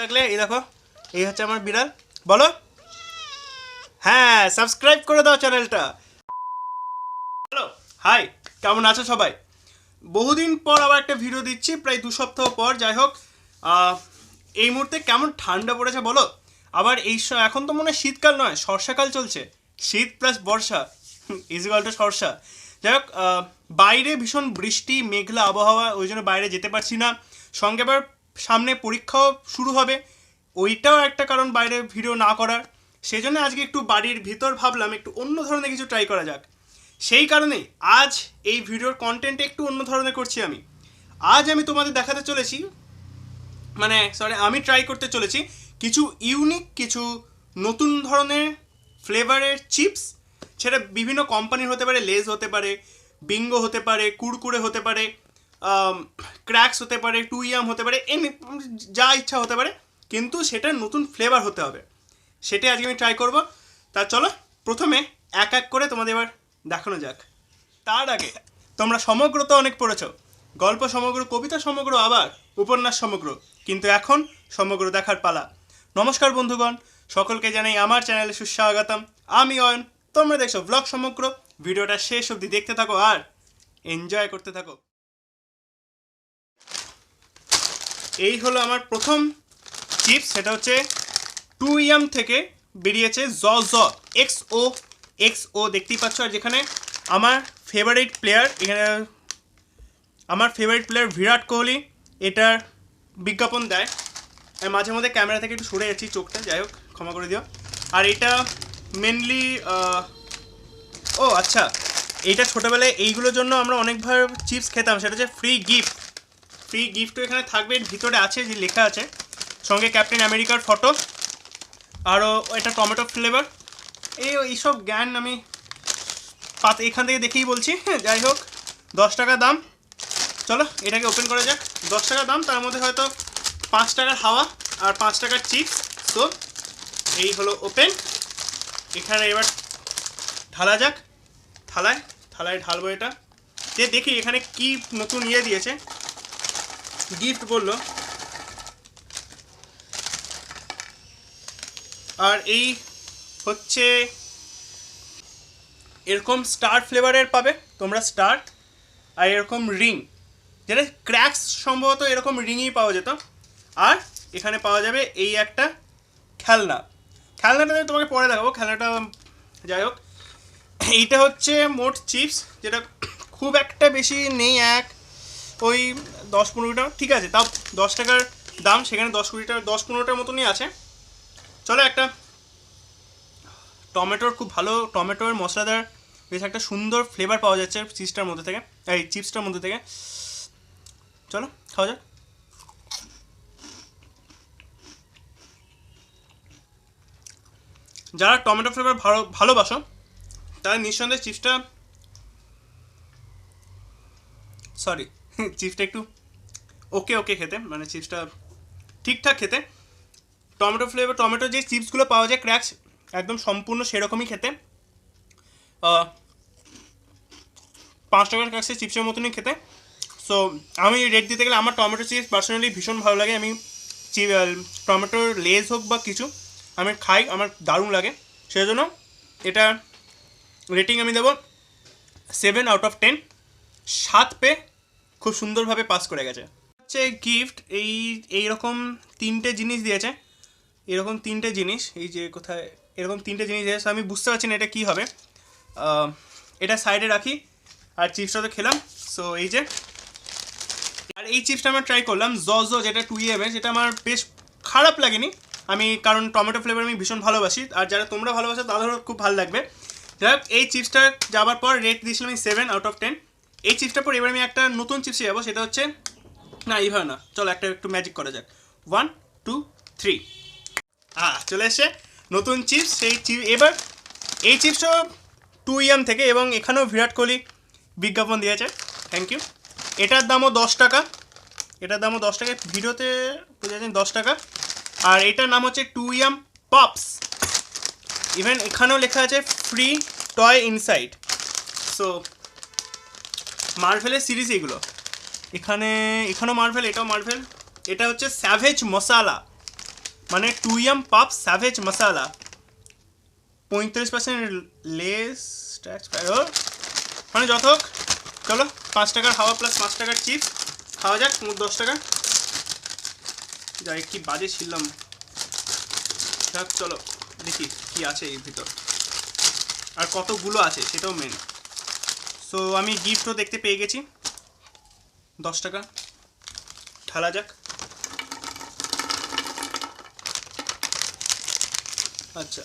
লাগলে, এই দেখো, এই হচ্ছে আমার বিড়াল। বলো? হ্যাঁ সাবস্ক্রাইব করে দাও চ্যানেলটা হ্যালো হাই কেমন আছো সবাই? বহুদিন পর আবার একটা ভিডিও দিচ্ছি, প্রায় দু সপ্তাহ পর, যাই হোক এই মুহূর্তে কেমন ঠান্ডা পড়েছে বলো? আবার এই এখন তো মনে হয় শীতকাল নয় বর্ষাকাল চলছে। শীত প্লাস বর্ষা ইজিকাল টু সর্ষা। যাই হোক বাইরে ভীষণ বৃষ্টি, মেঘলা আবহাওয়া, ওই জন্য বাইরে যেতে পারছি না। সঙ্গে আবার সামনে পরীক্ষাও শুরু হবে। ওইটাও একটা কারণ বাইরে ভিডিও না করার। সেই জন্য আজকে একটু বাড়ির ভিতর ভাবলাম একটু অন্য ধরনের কিছু ট্রাই করা যাক। সেই কারণেই আজ এই ভিডিওর কন্টেন্ট একটু অন্য ধরনের করছি আমি। আজ আমি তোমাদের দেখাতে চলেছি মানে সরি আমি ট্রাই করতে চলেছি কিছু ইউনিক কিছু নতুন ধরনের ফ্লেভারের চিপস সেটা বিভিন্ন কোম্পানির হতে পারে লেজ হতে পারে বিঙ্গো হতে পারে কুড়কুড়ে হতে পারে। ক্র্যাক্স হতে পারে টু ইয়াম হতে পারে, এমনি যা ইচ্ছা হতে পারে, কিন্তু সেটার নতুন ফ্লেভার হতে হবে। সেটাই আজকে আমি ট্রাই করব। তা চলো, প্রথমে এক এক করে তোমাদের এবার দেখানো যাক। তার আগে, তোমরা সমগ্র তো অনেক পড়েছ। গল্প সমগ্র, কবিতা সমগ্র, আবার উপন্যাস সমগ্র। কিন্তু এখন সমগ্র দেখার পালা। নমস্কার বন্ধুগণ, সকলকে জানাই আমার চ্যানেলে সুস্বাগতম। আমি অয়ন, তোমরা দেখছ ব্লগ সমগ্র। ভিডিওটা শেষ অবধি দেখতে থাকো আর এনজয় করতে থাকো। এই হলো আমার প্রথম চিপস সেটা হচ্ছে টু ইয়াম থেকে বেরিয়েছে জ জ এক্স ও এক্স ও দেখতেই পাচ্ছ। আর যেখানে আমার ফেভারিট প্লেয়ার এখানে আমার ফেভারিট প্লেয়ার বিরাট কোহলি, এটার বিজ্ঞাপন দেয়। আমি মাঝে মধ্যে ক্যামেরা থেকে একটু সরে যাচ্ছি চোখটা, যাই হোক, ক্ষমা করে দিও। আর এটা মেনলি ও আচ্ছা এইটা ছোটোবেলায় এইগুলোর জন্য আমরা অনেকবার চিপস খেতাম, সেটা হচ্ছে ফ্রি গিফট ফ্রি গিফটও এখানে থাকবে ভিতরে আছে যে লেখা আছে, সঙ্গে ক্যাপ্টেন আমেরিকার ফটো আরও এটা টমেটো ফ্লেভার এই এইসব জ্ঞান আমি পাত এখান থেকে দেখেই বলছি হ্যাঁ যাই হোক, দশ টাকা দাম, চলো, এটাকে ওপেন করা যাক, দশ টাকা দাম, তার মধ্যে হয়তো পাঁচ টাকার হাওয়া আর পাঁচ টাকার চিপস তো এই হলো ওপেন এখানে এবার ঢালা যাক থালায় থালায় ঢালবো এটা যে দেখি এখানে কি নতুন ইয়ে দিয়েছে গিফট বলল। আর এই হচ্ছে এরকম স্টার ফ্লেভারের পাবে, তোমরা স্টার আর এরকম রিং যেটা ক্র্যাক্স সম্ভবত এরকম রিংই পাওয়া যেত। আর এখানে পাওয়া যাবে এই একটা খেলনা। খেলনাটা তোমাকে পরে দেখাবো, খেলনাটা যাই হোক। এইটা হচ্ছে মোট চিপস যেটা খুব একটা বেশি নেই এক ওই দশ পনেরোটা ঠিক আছে, তাও দশ টাকার দাম, সেখানে দশ কুড়িটা দশ পনেরোটার মতনই আছে। চলো একটা টমেটোর খুব ভালো টমেটোর মশলাদার বেশ একটা সুন্দর ফ্লেভার পাওয়া যাচ্ছে চিপসটার মধ্যে থেকে। এই চিপসটার মধ্যে থেকে। চলো, খাওয়া যাক। যারা টমেটো ফ্লেভার ভালো, ভালোবাসো, তারা নিঃসন্দেহে চিপসটা সরি চিপসটা একটু ওকে ওকে খেতে মানে চিপসটা ঠিকঠাক খেতে। টমেটো ফ্লেভার টমেটো যে চিপসগুলো পাওয়া যায় ক্র্যাক্স একদম সম্পূর্ণ সেরকমই খেতে। পাঁচ টাকার কাছে চিপসের মতনই খেতে। সো আমি রেট দিতে গেলে আমার টমেটো চিপস পার্সোনালি ভীষণ ভালো লাগে। আমি টমেটোর লেজ হোক বা কিছু, আমি খাই, আমার দারুণ লাগে। সেই জন্য এটা রেটিং আমি দেবো সেভেন আউট অফ টেন সাত পে খুব সুন্দরভাবে পাস করে গেছে। হচ্ছে গিফট এই, এইরকম তিনটে জিনিস দিয়েছে। এরকম তিনটে জিনিস, এই যে কোথায়, এরকম তিনটে জিনিস দিয়েছে। আমি বুঝতে পারছি না এটা কী হবে। এটা সাইডে রাখি। আর চিপসটা তো খেলাম। সো এই যে। আর এই চিপসটা আমরা ট্রাই করলাম। জজ যেটা টু ইএমএ সেটা আমার বেশ খারাপ লাগেনি। আমি, কারণ টমেটো ফ্লেভার আমি ভীষণ ভালোবাসি। আর যারা তোমরা ভালোবাসো, তাদেরও খুব ভালো লাগবে। যাই হোক এই চিপসটা যাবার পর রেট দিয়েছিলাম আমি সেভেন আউট অফ টেন এই চিপসটার পর এবার আমি একটা নতুন চিপসে যাব। সেটা হচ্ছে না এইভাবে না। চলো একটা একটু ম্যাজিক করা যাক। ওয়ান টু থ্রি আহ চলে এসে নতুন চিপস সেই চিপ এবার এই চিপসও টু ইয়াম থেকে এবং এখানেও বিরাট কোহলি বিজ্ঞাপন দিয়েছে। থ্যাংক ইউ এটার দামও দশ টাকা। এটার দামও দশ টাকা। ভিডিওতে বোঝা দশ টাকা। আর এটার নাম হচ্ছে টু ইয়াম পপস ইভেন এখানেও লেখা আছে ফ্রি টয় ইনসাইড সো মার্ভেলের সিরিজ এগুলো এখানে, এখানেও মার্ভেল এটাও মার্ভেল এটা হচ্ছে স্যাভেজ মশালা মানে টু এম পাপ স্যাভেজ মশালা পঁয়ত্রিশ পার্সেন্ট লেস ট্যাক্স মানে যত হোক, চলো, পাঁচ টাকার হাওয়া প্লাস পাঁচ টাকার চিপস খাওয়া যাক, মোট দশ টাকা। যাই, কি বাজে ছিলাম। যাক, চলো, দেখি কি আছে এর ভিতর। আর কতগুলো আছে, সেটাও মেন সো আমি গিফটও দেখতে পেয়ে গেছি। দশ টাকা। ঢালা যাক। আচ্ছা।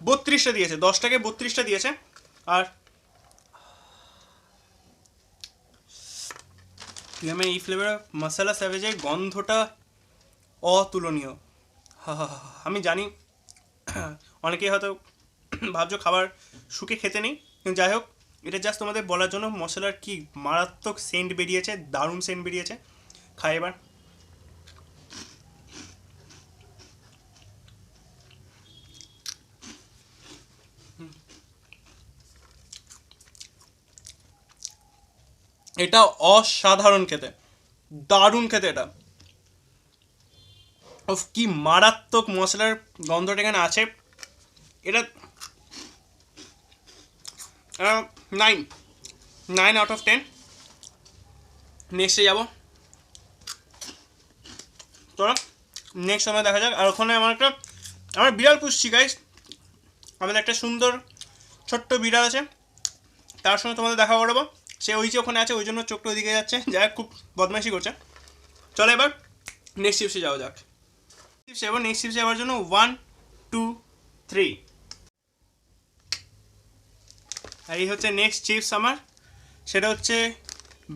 বত্রিশটা দিয়েছে দশ টাকায় বত্রিশটা দিয়েছে। আর আমি এই ফ্লেভার মশলা স্যাভেজের গন্ধটা অতুলনীয়। আমি জানি। অনেকেই হয়তো ভাবছ খাবার শুকে খেতে নেই যাই হোক এটা জাস্ট তোমাদের বলার জন্য মশলার কি মারাত্মক সেন্ট বেরিয়েছে, দারুণ সেন্ট বেরিয়েছে। খাই এবার। এটা অসাধারণ খেতে, দারুণ খেতে এটা। উফ, কি মারাত্মক মশলার গন্ধটা এখানে আছে। এটা nine nine out of ten নেক্সটে যাব। চলো নেক্সট সময় দেখা যাক। আর ওখানে আমার একটা আমার বিড়াল পুষছি গাইস আমাদের একটা সুন্দর ছোট্ট বিড়াল আছে। তার সঙ্গে তোমাদের দেখা করাবো। সে ওই যে ওখানে আছে ওই জন্য চোখটা ওইদিকে যাচ্ছে। হোক, খুব বদমাইশি করছে। চলো এবার নেক্সট চিপসে যাওয়া যাক। চিপস এবার নেক্সট চিপসে যাওয়ার জন্য ওয়ান টু থ্রি আর এই হচ্ছে নেক্সট চিপস আমার সেটা হচ্ছে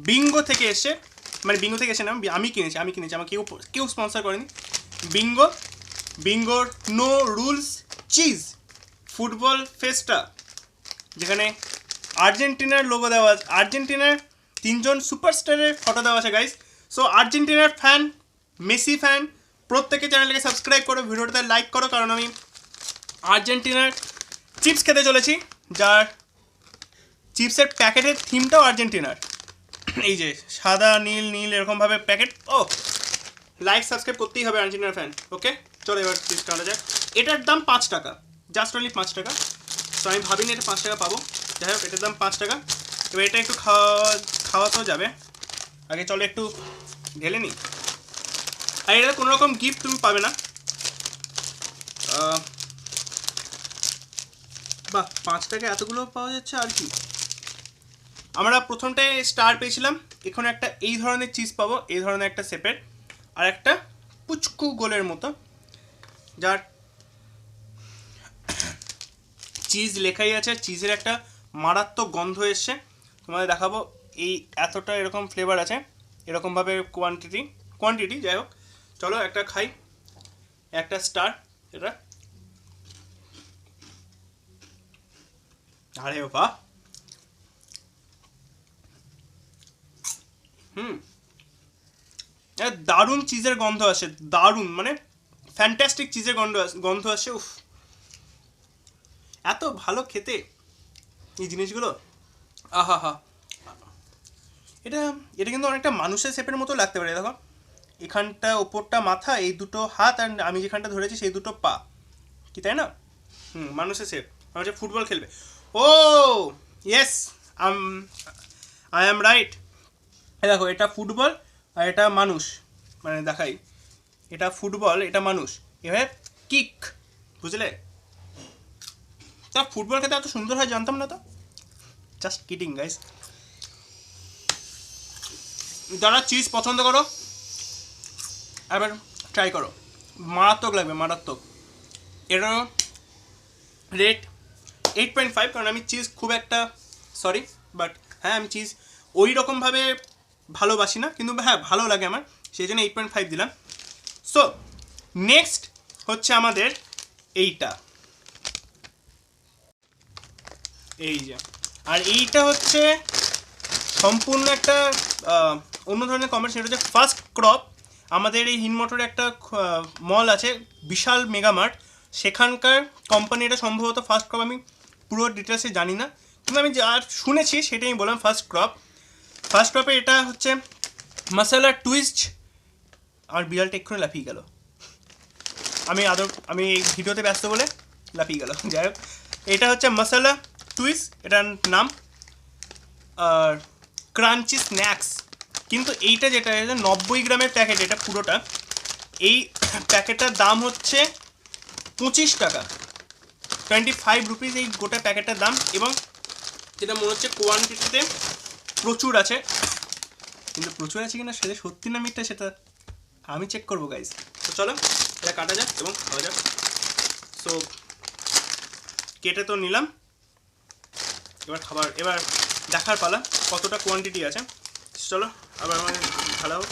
বিঙ্গো থেকে এসে মানে বিঙ্গো থেকে এসে না, আমি কিনেছি আমি কিনেছি আমার কেউ কেউ স্পন্সর করেনি। Bingo বিঙ্গোর no rules cheese football festa যেখানে আর্জেন্টিনার লোগো দেওয়া আছে, আর্জেন্টিনার তিনজন সুপারস্টারের ফটো দেওয়া আছে গাইস সো আর্জেন্টিনার ফ্যান মেসি ফ্যান প্রত্যেকে চ্যানেলটাকে সাবস্ক্রাইব করো, ভিডিওটাতে লাইক করো, কারণ আমি আর্জেন্টিনার চিপস খেতে চলেছি, যার চিপসের প্যাকেটের থিমটাও আর্জেন্টিনার। এই যে সাদা, নীল নীল এরকমভাবে প্যাকেট, ও লাইক সাবস্ক্রাইব করতেই হবে আর্জেন্টিনার ফ্যান ওকে চলো এবার চিপস কাটা যাক। এটার দাম পাঁচ টাকা জাস্ট অনলি পাঁচ টাকা। তো আমি ভাবিনি এটা পাঁচ টাকা পাবো। যাই হোক, এটার দাম পাঁচ টাকা। এবার এটা একটু খাওয়া, খাওয়াতেও যাবে। আগে চলো একটু ঢেলে নিই। আর এটা কোনো রকম গিফট তুমি পাবে না। বাহ, পাঁচ টাকা এতগুলো পাওয়া যাচ্ছে আর কি। আমরা প্রথমটায় স্টার পেয়েছিলাম। এখানে একটা এই ধরনের চিজ পাবো, এই ধরনের একটা সেপের আর একটা পুচকু গোলের মতো, যার চিজ লেখাই আছে চিজের একটা মারাত্মক গন্ধ এসছে। তোমাদের দেখাবো, এই এতটা এরকম ফ্লেভার আছে এরকমভাবে কোয়ান্টিটি কোয়ান্টিটি যাই হোক। চলো একটা খাই, একটা স্টার এটা। আরে বাবা হুম। দারুণ চিজের গন্ধ আসে, দারুণ মানে ফ্যান্টাস্টিক চিজের গন্ধ গন্ধ আসে, উফ। এত ভালো খেতে, এই জিনিসগুলো। আহা হা এটা এটা কিন্তু অনেকটা মানুষের শেপের মতো লাগতে পারে, দেখো। এখানটা ওপরটা মাথা, এই দুটো হাত আর আমি যেখানটা ধরেছি, সেই দুটো পা। কি, তাই না? হুম, মানুষের শেপ মানুষ ফুটবল খেলবে। ও ইয়েস আই অ্যাম রাইট দেখো, এটা ফুটবল আর এটা মানুষ মানে দেখাই। এটা ফুটবল, এটা মানুষ। এভাবে কিক, বুঝলে? তা ফুটবল খেতে এত সুন্দর হয় জানতাম না তো? জাস্ট কিডিং গাইস যারা চিজ পছন্দ করো, এবার ট্রাই করো। মারাত্মক লাগবে, মারাত্মক। এটার রেট এইট পয়েন্ট ফাইভ কারণ আমি চিজ খুব একটা সরি বাট হ্যাঁ আমি চিজ ওই রকমভাবে ভালোবাসি না, কিন্তু হ্যাঁ ভালো লাগে আমার, সেই জন্য এইট পয়েন্ট ফাইভ দিলাম। সো নেক্সট হচ্ছে আমাদের এইটা। এই যে, আর এইটা হচ্ছে সম্পূর্ণ একটা অন্য ধরনের কমার্স সেটা হচ্ছে ফার্স্ট ক্রপ আমাদের এই হিনমোটরে একটা মল আছে, বিশাল মেগামার্ট। সেখানকার কোম্পানিটা সম্ভবত ফার্স্ট ক্রপ আমি পুরো ডিটেলসে জানি না। কিন্তু আমি যা শুনেছি, সেটাই বললাম ফার্স্ট ক্রপ ফার্স্ট ক্রপে এটা হচ্ছে মশালা টুইস্ট আমার বিড়ালটা এক্ষুনি লাফিয়ে গেল। আমি আদর আমি এই ভিডিওতে ব্যস্ত বলে লাফিয়ে গেল। যাই হোক, এটা হচ্ছে মশলা টুইস এটার নাম। আর ক্রাঞ্চি স্ন্যাক্স কিন্তু এইটা যেটা নব্বই গ্রামের প্যাকেট এটা পুরোটা। এই প্যাকেটটার দাম হচ্ছে পঁচিশ টাকা। টোয়েন্টি ফাইভ রুপিস এই গোটা প্যাকেটটার দাম এবং যেটা মনে হচ্ছে কোয়ান্টিটিতে প্রচুর আছে। কিন্তু প্রচুর আছে কিনা সেটা সত্যি না মিথ্যা সেটা আমি চেক করব গাইজ তো চলো, এটা কাটা যাক এবং খাওয়া যাক। সো কেটে তো নিলাম। এবার খাবার, এবার দেখার পালা কতটা কোয়ান্টিটি আছে। চলো, আবার আমার ভালো হোক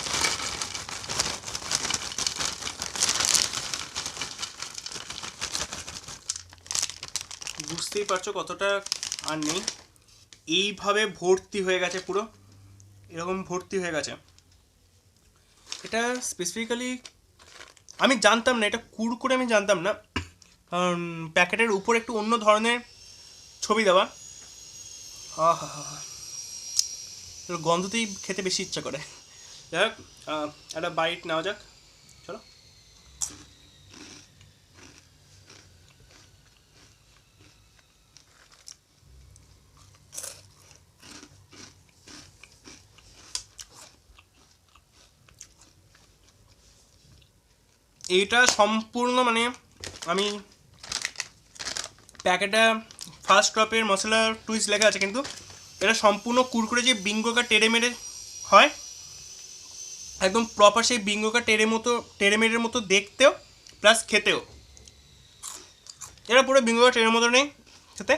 বুঝতেই পারছ কতটা আর নেই। এইভাবে ভর্তি হয়ে গেছে পুরো। এরকম ভর্তি হয়ে গেছে। এটা স্পেসিফিক্যালি আমি জানতাম না, এটা কুরকুরে আমি জানতাম না। কারণ প্যাকেটের উপর একটু অন্য ধরনের ছবি দেওয়া। আহা এর গন্ধতেই খেতে বেশি ইচ্ছা করে। যাই হোক একটা বাইট নেওয়া যাক চলো এইটা সম্পূর্ণ মানে আমি প্যাকেটে ফার্স্ট ড্রপের মশলা টুইস লেখা আছে, কিন্তু এটা সম্পূর্ণ কুরকুরে যে বিঙ্গোকা টেরে মেরে হয়, একদম প্রপার সেই বিঙ্গোকা টেরে মতো, টেরে মেরের মতো দেখতেও প্লাস খেতেও। এটা পুরো বিঙ্গোকা টেরের মতো নেই খেতে।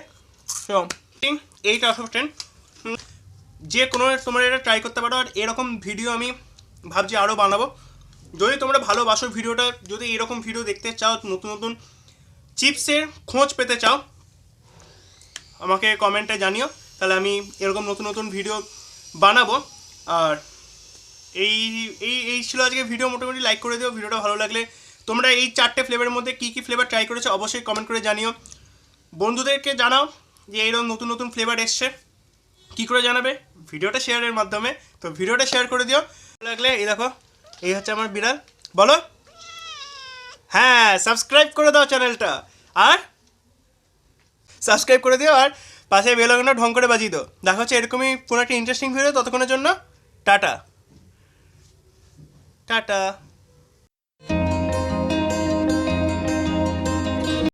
এইট আউট অফ টেন যে কোনো তোমরা এটা ট্রাই করতে পারো, আর এরকম ভিডিও আমি ভাবছি আরও বানাবো। যদি তোমরা ভালোবাসো ভিডিওটা, যদি এরকম ভিডিও দেখতে চাও, নতুন নতুন চিপসের খোঁজ পেতে চাও, আমাকে কমেন্টে জানিও। তাহলে আমি এরকম নতুন নতুন ভিডিও বানাবো। আর এই এই এই ছিল আজকে ভিডিও মোটামুটি লাইক করে দিও ভিডিওটা ভালো লাগলে। তোমরা এই চারটে ফ্লেভারের মধ্যে কী কী ফ্লেভার ট্রাই করেছ, অবশ্যই কমেন্ট করে জানিও। বন্ধুদেরকে জানাও যে এইরকম নতুন নতুন ফ্লেভার এসছে। কী করে জানাবে? ভিডিওটা শেয়ারের মাধ্যমে। তো ভিডিওটা শেয়ার করে দিও। ভালো লাগলে, এই দেখো। এই হচ্ছে আমার বিড়াল। বলো। হ্যাঁ সাবস্ক্রাইব করে দাও চ্যানেলটা আর সাবস্ক্রাইব করে দিও, আর পাশে বেল আইকনটা ঢং করে বাজিয়ে দাও। দেখা হচ্ছে এরকমই কোনো একটা ইন্টারেস্টিং ভিডিও ততক্ষণের জন্য। টাটা। টাটা।